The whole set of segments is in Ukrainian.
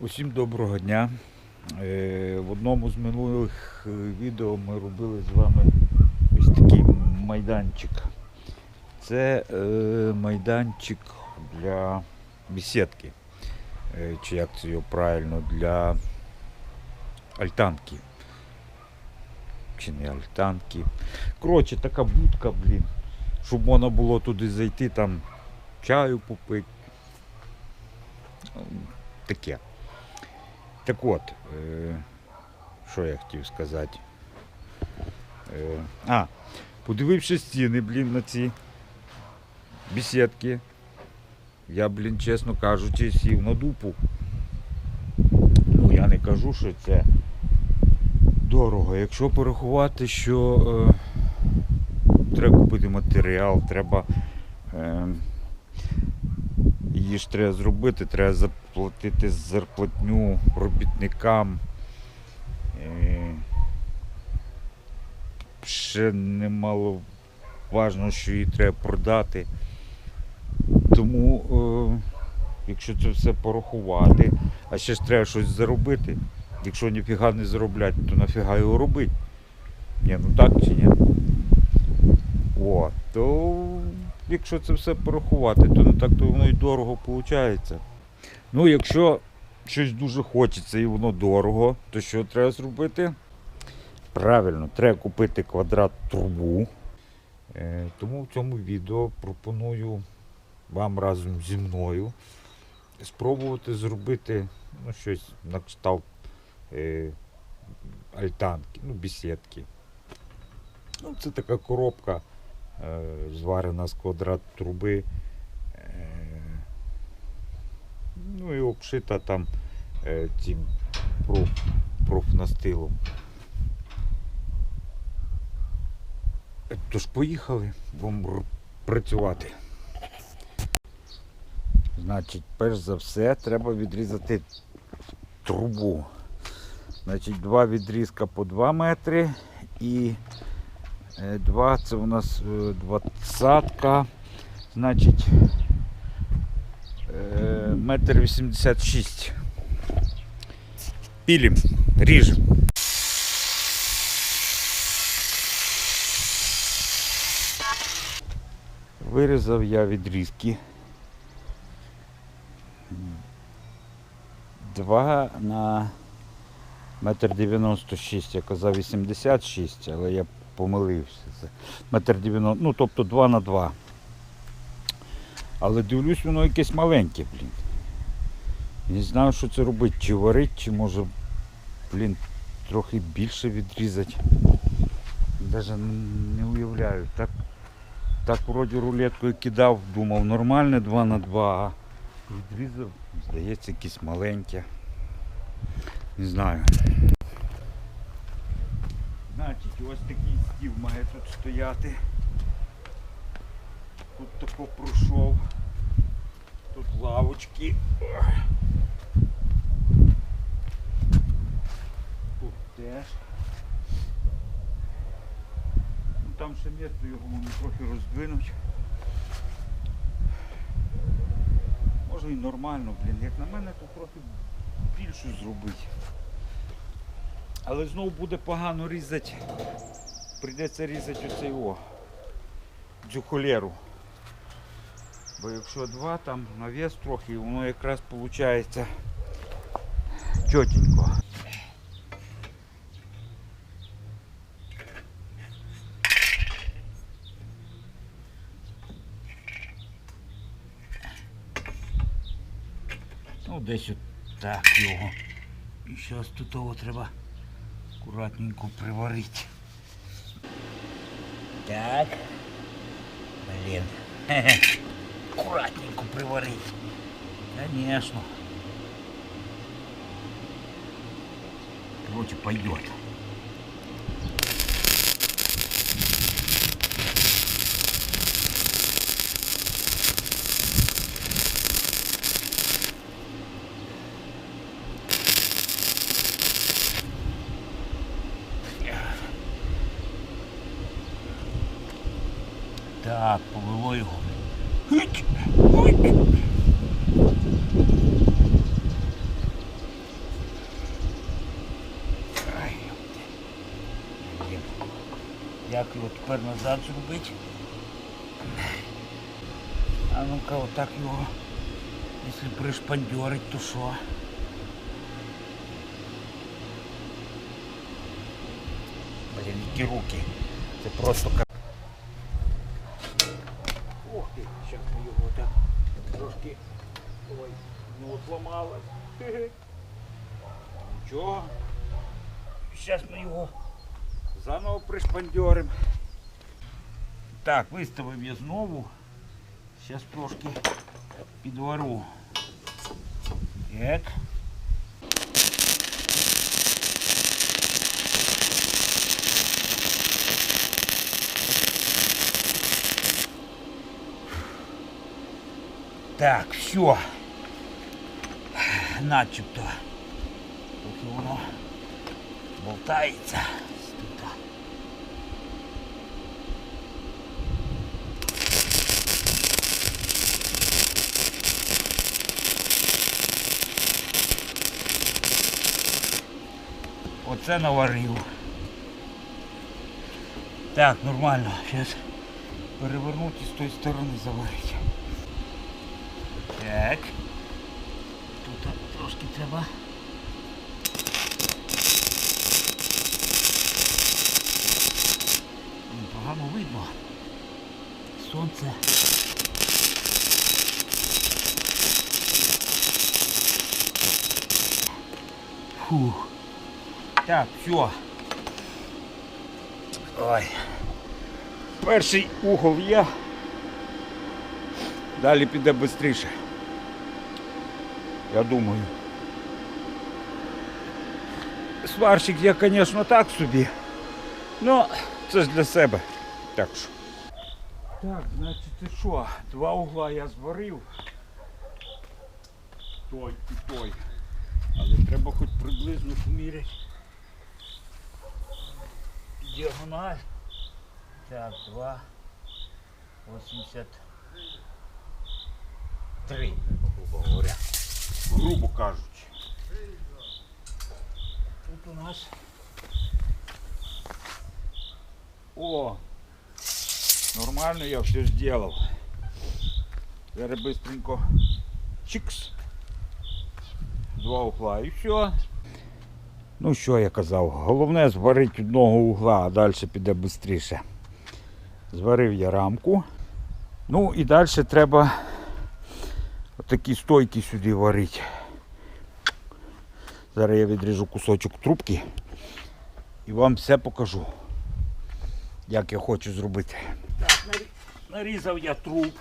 Усім доброго дня. Е, В одному з минулих е, відео ми робили з вами ось такий майданчик. Це е, майданчик для бесідки. Чи як це його правильно, для альтанки. Чи не альтанки. Коротше, така будка, блін. Щоб можна було туди зайти, там чаю попити. Ну, Таке. Так от, е, що я хотів сказати. Е, а, подививши стіни, блін, на ці бесідки, я, блін, чесно кажучи, сів на дупу. Ну, я не кажу, що це дорого. Якщо порахувати, що е, треба купити матеріал, треба. Е, Її ж треба зробити, треба заплатити зарплатню робітникам. Ще немало важно, що її треба продати. Тому, е, якщо це все порахувати, а ще ж треба щось заробити. Якщо ніфіга не заробляти, то нафіга його робити? Ні, ну так чи ні? О, то якщо це все порахувати, то не так то воно і дорого виходить. Ну, якщо щось дуже хочеться і воно дорого, то що треба зробити? Правильно, треба купити квадрат трубу. Е, тому в цьому відео пропоную вам разом зі мною спробувати зробити ну, щось на кшталт е, альтанки, ну, бесідки. Ну, це така коробка е, зварена з квадрат труби. Е, ну і обшита там е, цим проф, профнастилом. Е, Тож поїхали будемо працювати. Значить, перш за все треба відрізати трубу. Значить, два відрізка по 2 метри і Е, Два, це у нас е, двадцятка, значить метр вісімдесят шість. Пілім, ріжем. Вирізав я відрізки. Два на метр дев'яносто шість, я казав 86, але я помилився. Це метр 90, ну тобто 2 на 2. Але дивлюсь, воно якесь маленьке, блін. Не знаю, що це робити, чи варить, чи може, блін, трохи більше відрізати. Навіть не уявляю. Так, так вроді рулеткою кидав, думав нормальне 2 на 2, а відрізав, здається, якесь маленьке. Не знаю. Значить, ось такий стіл має тут стояти. Тут тако пройшов. Тут лавочки. Тут теж. Ну, там ще місто його можна трохи роздвинуть. Може і нормально, блін. Як на мене, то трохи більше зробити. Але знову буде погано різати. Прийдеться різати оцей о. Цю холеру. Бо якщо два, там навес трохи, воно якраз виходить чотенько. Ну, десь от так його. І зараз тут того треба акуратненько приварити. Так. Блин. Аккуратненько приварить. Конечно. Короче, пойдет. Так, повело його. Гить, гить. Як його тепер назад зробити? А ну-ка, отак його. Якщо пришпандьорить, то що? Блін, які руки. Це просто Ох ти, зараз ми його так трошки. Ой, ну от ламалось. Хе-хе. Нічого. Зараз ми його заново пришпандьоримо. Так, виставив я знову. Зараз трошки підвару. Так. Так, все. Начебто. Поки воно болтається. Оце наварив. Так, нормально. Зараз перевернути і з тої сторони заварити. Так. Тут трошки треба. М, Погано видно. Сонце. Фух. Так, все. Ой. Перший угол є. Далі піде швидше. Я думаю. Сварщик я, звісно, так собі. Ну, це ж для себе. Так що. Так, значить, це що? Два угла я зварив. Той і той. Але треба хоч приблизно поміряти. Діагональ. Так, 2. 83, грубо говоря. Грубо кажучи. Тут у нас. О! Нормально я все сделал. Зараз быстренько. Чикс. Два угла і все. Ну що я казав, головне зварити одного угла, а далі піде швидше. Зварив я рамку. Ну і далі треба отакі стойки сюди варити. Зараз я відріжу кусочок трубки і вам все покажу, як я хочу зробити. Так, нарізав я труп.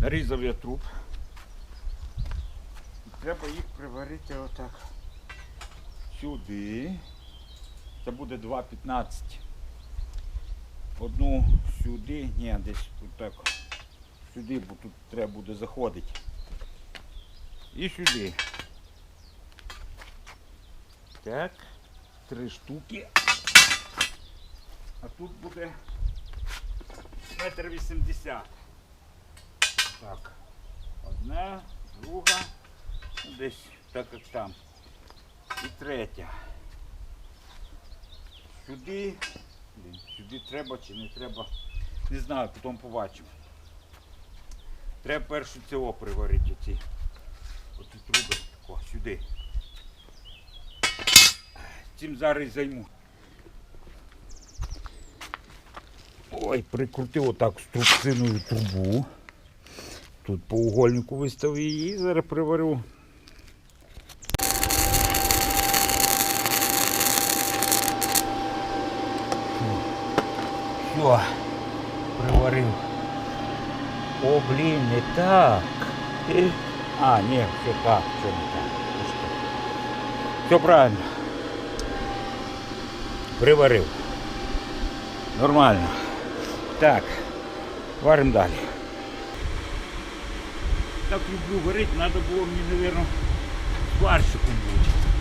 Нарізав я труп. Треба їх приварити отак сюди. Це буде 2,15. Одну сюди, ні, десь тут так. Сюди, бо тут треба буде заходити. І сюди. Так, три штуки. А тут буде метр вісімдесят. Так. Одна, друга, ну, десь так як там. І третя. Сюди. Сюди треба чи не треба. Не знаю, потім побачимо. Треба першу цього приварити оці. Оці труби. О, сюди. Цим зараз займу. Ой, прикрутив отак струбциною трубу. Тут по угольнику виставив її зараз приварю. Все, приварив. О, блін, не так. А, ні, все так, все не так. Все правильно. Приварив. Нормально. Так, варимо далі. Так люблю варити, треба було мені, мабуть, сварщиком бути.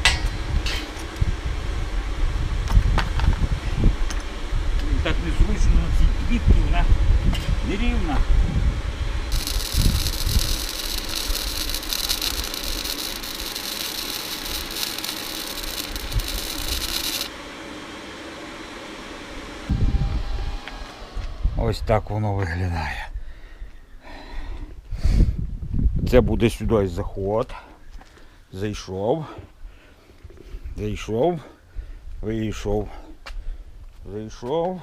Так незручно на цій квітці, вона нерівна. Ось так воно виглядає. Це буде сюди заход. Зайшов. Зайшов. Вийшов. Зайшов.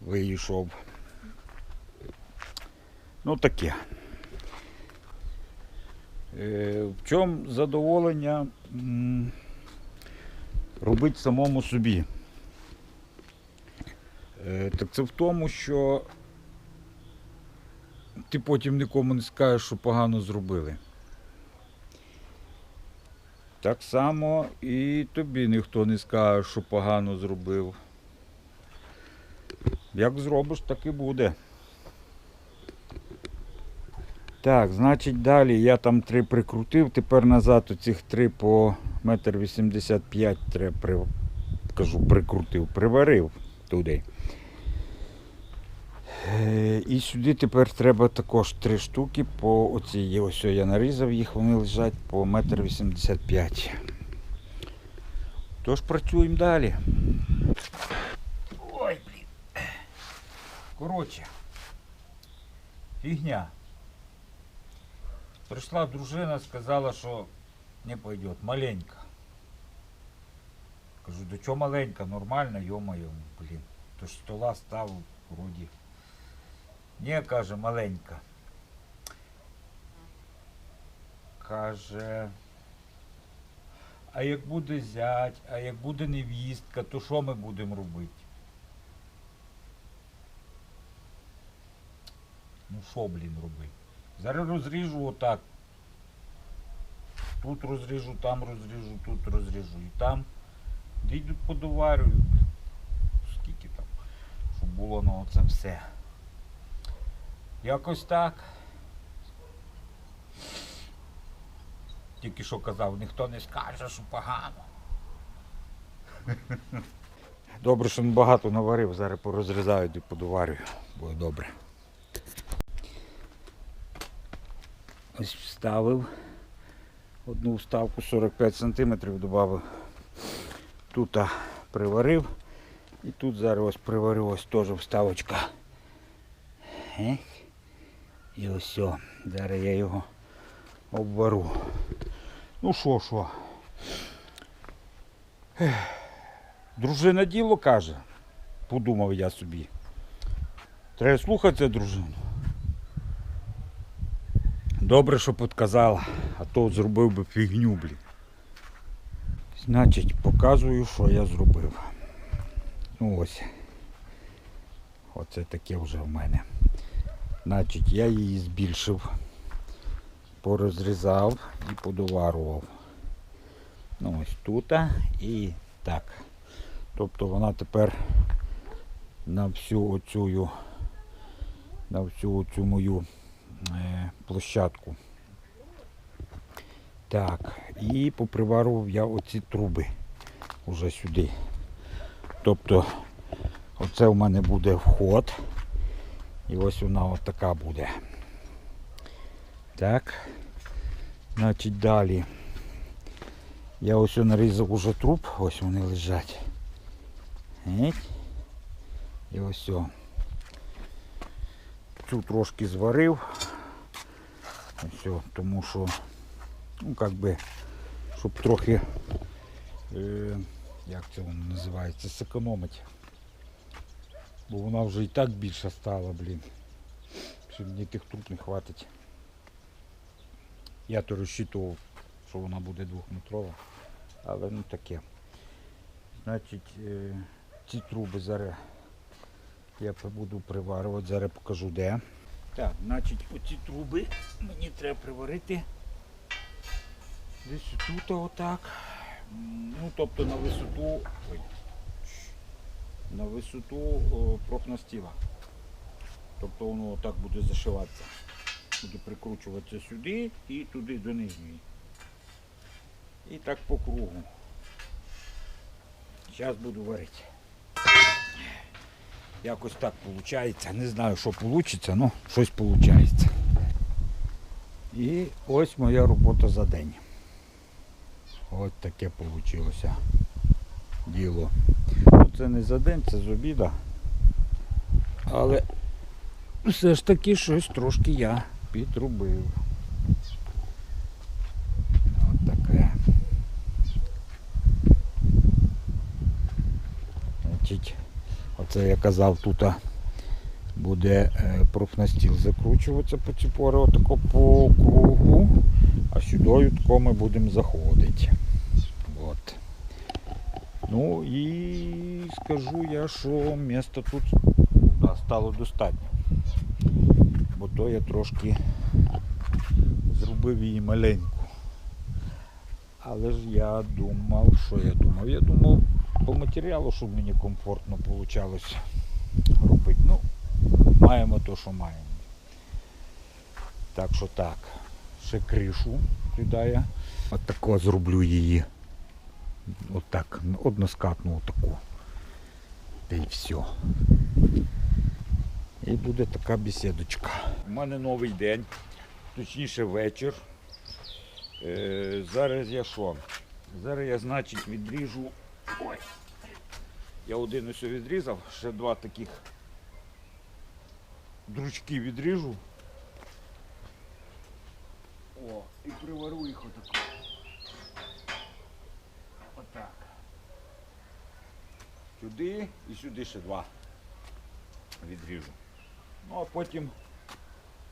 Вийшов. Ну таке. Е, в чому задоволення робити самому собі? Е, так це в тому, що ти потім нікому не скажеш, що погано зробили. Так само і тобі ніхто не скаже, що погано зробив. Як зробиш, так і буде. Так, значить далі я там три прикрутив, тепер назад оцих три по метр вісімдесят п'ять треба кажу, прикрутив, приварив туди. Е, І сюди тепер треба також три штуки по оцій. Ось я нарізав їх, вони лежать по метр вісімдесят п'ять. Тож працюємо далі. Ой, блін. Коротше. Фігня. Прийшла дружина, сказала, що не пойдет, маленька. Кажу, до чого маленька, нормально, йо-моє, блін. То ж стола ставив, вроді. Ні, каже, маленька. Каже. А як буде зять, а як буде невістка, то що ми будемо робити? Ну що, блін, робити? Зараз розріжу отак. Тут розріжу, там розріжу, тут розріжу і там. Дійду подоварюю. Скільки там, щоб було на оце все. Якось так. Тільки що казав, ніхто не скаже, що погано. Добре, що не багато наварив, зараз порозрізаю і подоварюю. Буде добре. Ось вставив. Одну вставку 45 см додав. Тут приварив. І тут зараз ось приварю ось теж вставочка. І ось. Зараз я його обвару. Ну що, що? Дружина діло каже, подумав я собі. Треба слухати дружину. Добре, що підказала, а то зробив би фігню, блін. Значить, показую, що я зробив. Ну ось. Оце таке вже в мене. Значить, я її збільшив, порозрізав і подоварував. Ну ось тут і так. Тобто вона тепер на всю оцю, на всю оцю мою е, площадку. Так, і поприварував я оці труби уже сюди. Тобто оце в мене буде вход. І ось вона от така буде. Так. Значить далі. Я ось нарізав уже труб, ось вони лежать. І ось. Цю трошки зварив. Ось, тому що, ну як би, щоб трохи, е, як це воно називається, зекономити. Бо вона вже і так більше стала, блін. Що мені тих труб не хватить. Я то розчитував, що вона буде двохметрова, але ну таке. Значить, е, ці труби зараз я буду приварювати, зараз покажу де. Так, значить оці труби мені треба приварити десь тут отак. Ну, тобто на висоту. Ой, на висоту о, профнастіла. Тобто воно отак буде зашиватися. Буде прикручуватися сюди і туди до нижньої. І так по кругу. Зараз буду варити. Якось так виходить. Не знаю, що вийде, але щось виходить. І ось моя робота за день. Ось таке вийшло діло. Це не за день, це з обіда. Але все ж таки щось трошки я підробив. От таке. Значить, оце я казав, тут буде е, профнастіл закручуватися по ціпори отако по кругу, а сюди ми будемо заходити. Ну і скажу я, що міста тут стало достатньо. Бо то я трошки зробив її маленьку. Але ж я думав, що я думав? Я думав по матеріалу, щоб мені комфортно вийшло робити. Ну, маємо то, що маємо. Так що так. Ще кришу кидає. От тако зроблю її. Отак, односкатну отаку. Та й все. І буде така бесідочка. У мене новий день, точніше вечір. Е, зараз я що? Зараз я, значить, відріжу. Ой. Я один ось відрізав, ще два таких дручки відріжу. О, і приварю їх отако. Сюди і сюди ще два відріжу. Ну а потім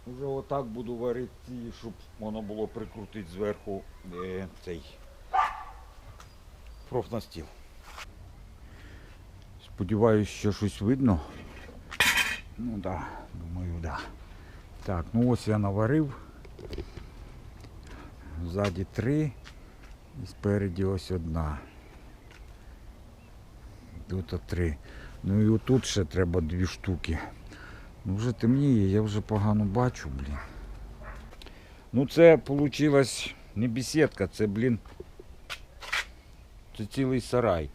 вже отак буду варити, щоб воно було прикрутити зверху е, цей профнастіл. Сподіваюсь, що щось видно. Ну так, да, думаю, так. Да. Так, ну ось я наварив. Ззаді три і спереді ось одна. Тут три. Ну і отут ще треба дві штуки. Ну вже темніє, я вже погано бачу, блін. Ну це вийшла не бесідка, це, блін. Це цілий сарай.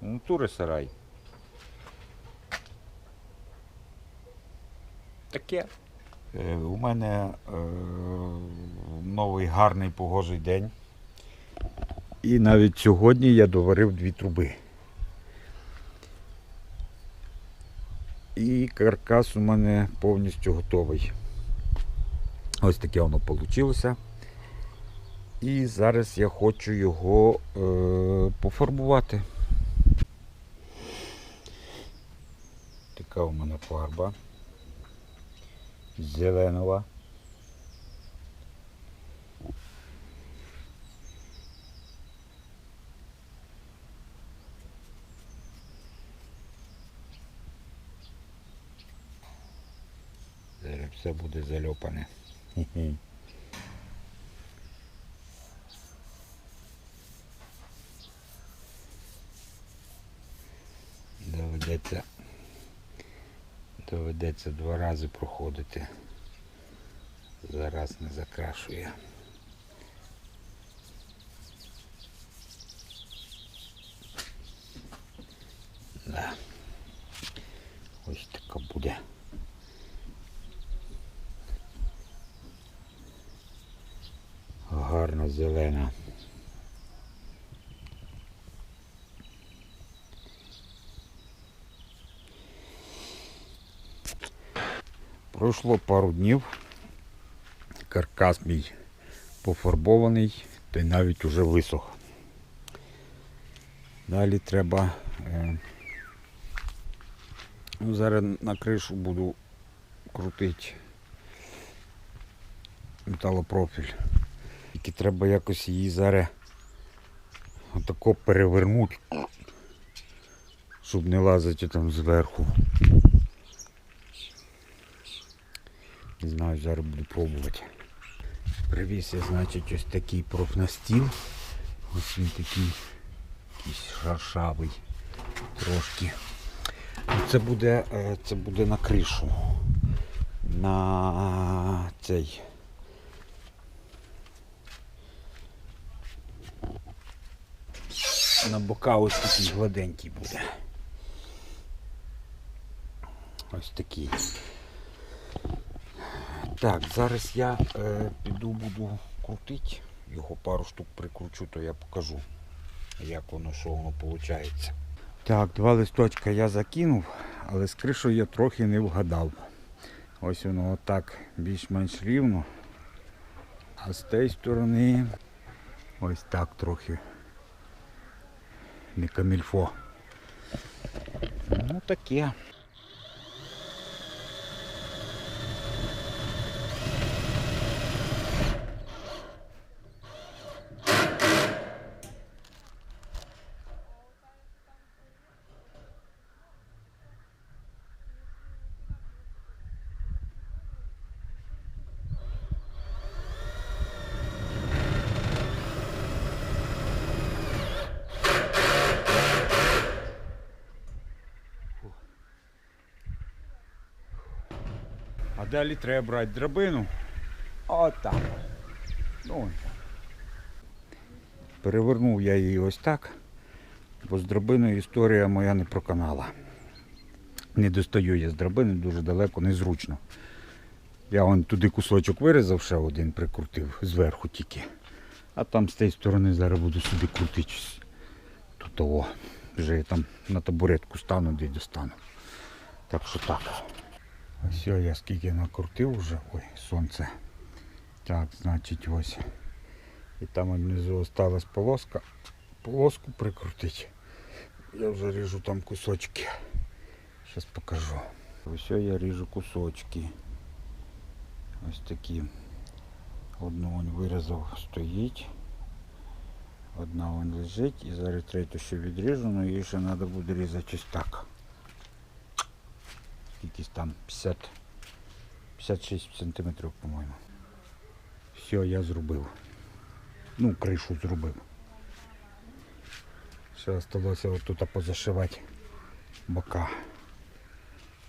Ну, туре сарай. Таке. Е, у мене е, новий гарний погожий день. І навіть сьогодні я доварив дві труби. І каркас у мене повністю готовий. Ось таке воно вийшло. І зараз я хочу його е, пофарбувати. Така у мене фарба. Зеленова. Зараз все буде зальопане. Доведеться, доведеться два рази проходити. Зараз не закрашує. Да. Ось така буде. Гарна зелена. Пройшло пару днів. Каркас мій пофарбований, та й навіть уже висох. Далі треба. Е, ну, зараз на кришу буду крутити металопрофіль. Тільки треба якось її зараз отако перевернути, щоб не лазити там зверху. Не знаю, зараз буду пробувати. Привіз я, значить, ось такий профнастіл. Ось він такий якийсь шаршавий трошки. Це буде, е, це буде на кришу. На цей. На бока ось такий гладенький буде. Ось такий. Так, зараз я е, піду буду крутити. Його пару штук прикручу, то я покажу, як воно, що воно виходить. Так, два листочка я закинув, але з кришою я трохи не вгадав. Ось воно отак більш-менш рівно. А з тієї сторони ось так трохи не камільфо. Ну таке. Далі треба брати драбину. Отак. Ну. Перевернув я її ось так, бо з драбиною історія моя не проканала. Не достаю я з драбини дуже далеко, незручно. Я вон туди кусочок вирізав, ще один прикрутив зверху тільки. А там з тієї сторони зараз буду сюди крутитись. Тут того. Вже я там на табуретку стану, де достану. Так що так. Ось я скільки накрутив вже. Ой, сонце. Так, значить ось. І там внизу осталась полоска. Полоску прикрутити. Я вже ріжу там кусочки. Зараз покажу. Ось я ріжу кусочки. Ось такі. Одну он вирізав стоїть. Одна вон лежить і зараз третю ще відріжу, але її ще треба буде різати ось так. Якісь там 50, 56 сантиметрів, по-моєму. Все, я зробив. Ну, кришу зробив. Ще залишилося отут позашивати бока.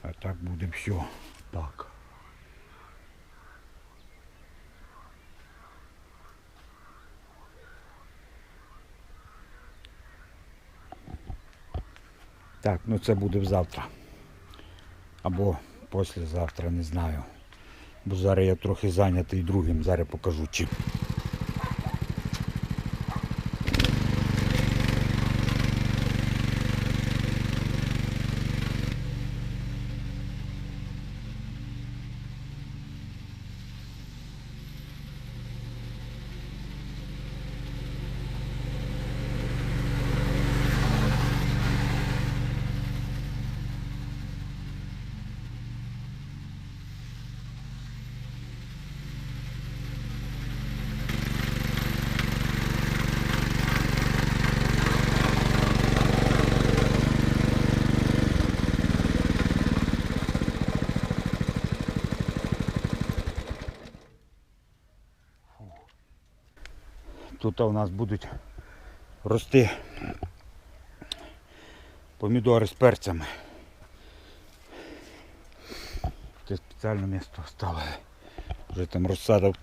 А так буде все. Так. Так, ну це буде завтра. Або післязавтра, не знаю. Бо зараз я трохи зайнятий другим, зараз покажу чим. Тут у нас будуть рости помідори з перцями. Це спеціальне місце стало. Вже там розсада в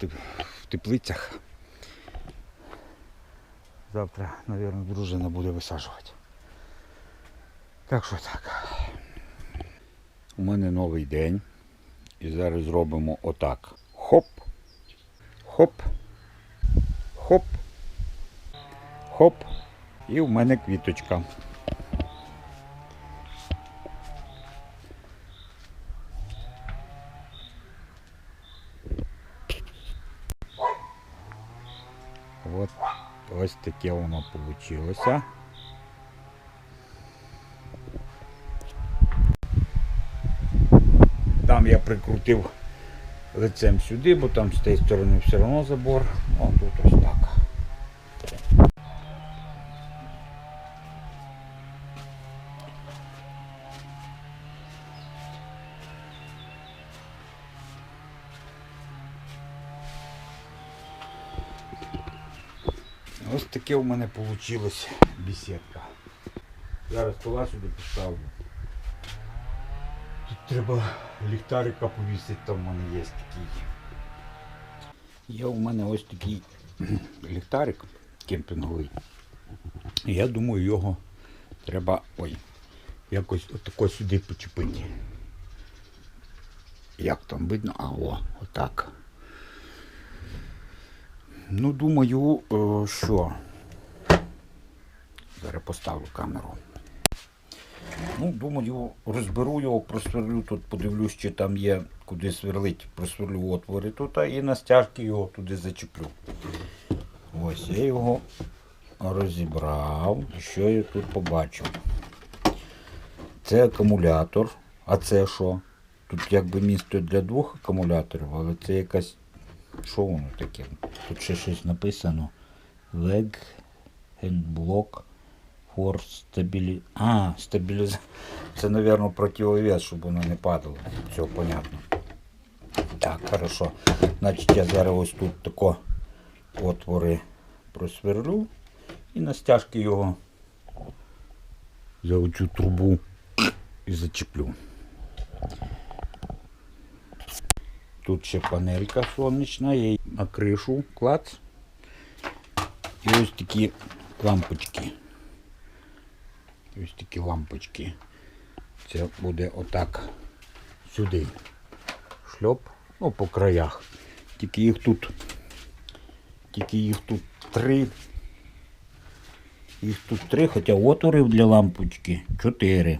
теплицях. Завтра, мабуть, дружина буде висаджувати. Так що так. У мене новий день. І зараз зробимо отак. Хоп. Хоп. Хоп. Хоп. І в мене квіточка. От ось таке воно вийшло. Там я прикрутив лицем сюди, бо там з тієї сторони все одно забор. О, тут ось таке у мене вийшло бесідка. Зараз стола сюди поставлю. Тут треба ліхтарика повісити, там в мене є такий. Є у мене ось такий ліхтарик кемпінговий. Я думаю, його треба ой, якось отако сюди почепити. Як там видно? А о, отак. Ну, думаю, е, що. Зараз поставлю камеру. Ну, думаю, розберу його, просверлю тут, подивлюсь, чи там є куди сверлить, просверлю отвори тут, і на стяжки його туди зачеплю. Ось я його розібрав. Що я тут побачив? Це акумулятор. А це що? Тут якби місто для двох акумуляторів, але це якась. Що воно таке? Тут ще щось написано. Leg and block for стабілі... А, стабіліз... Це, мабуть, противовес, щоб воно не падало. Все понятно. Так, хорошо. Значить, я зараз ось тут тако отвори просверлю і на стяжки його за оцю трубу і зачеплю. Тут ще панелька сонячна, я її на кришу клац. І ось такі лампочки. Ось такі лампочки. Це буде отак сюди. Шльоп, ну по краях. Тільки їх тут. Тільки їх тут три. Їх тут три, хоча отворів для лампочки чотири.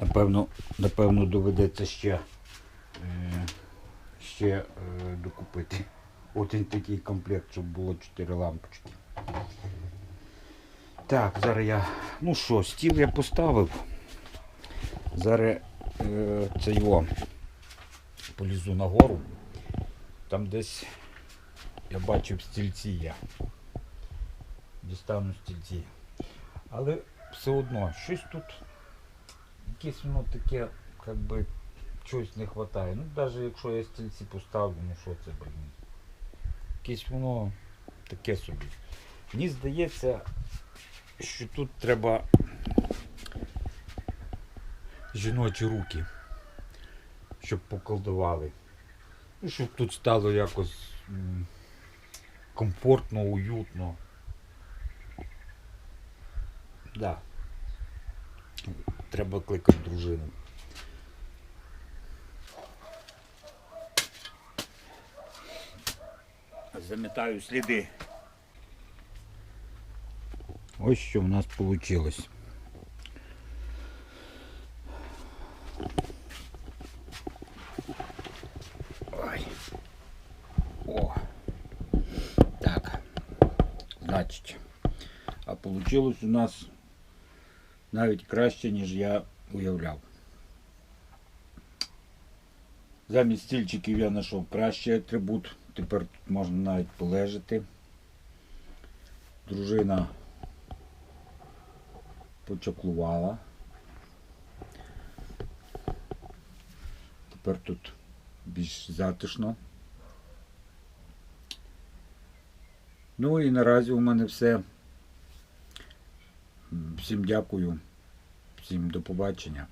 Напевно, напевно доведеться ще, е, ще е, докупити. Один такий комплект, щоб було чотири лампочки. Так, зараз я. Ну що, стіл я поставив. Зараз е, це його полізу нагору. Там десь я бачив стільці я. Дістану стільці. Але все одно, щось тут якесь воно таке, як би, чогось не вистачає. Ну, навіть якщо я стільці поставлю, ну що це, блін. Якесь воно таке собі. Мені здається, що тут треба жіночі руки, щоб поколдували. Ну, щоб тут стало якось комфортно, уютно. Да. Треба кликати дружину. Замітаю сліди. Ось що в нас вийшло. Ой. О. Так. Значить. А вийшло у нас навіть краще, ніж я уявляв. Замість стільчиків я знайшов кращий атрибут. Тепер тут можна навіть полежати. Дружина почаклувала. Тепер тут більш затишно. Ну і наразі у мене все. Всім дякую, всім до побачення.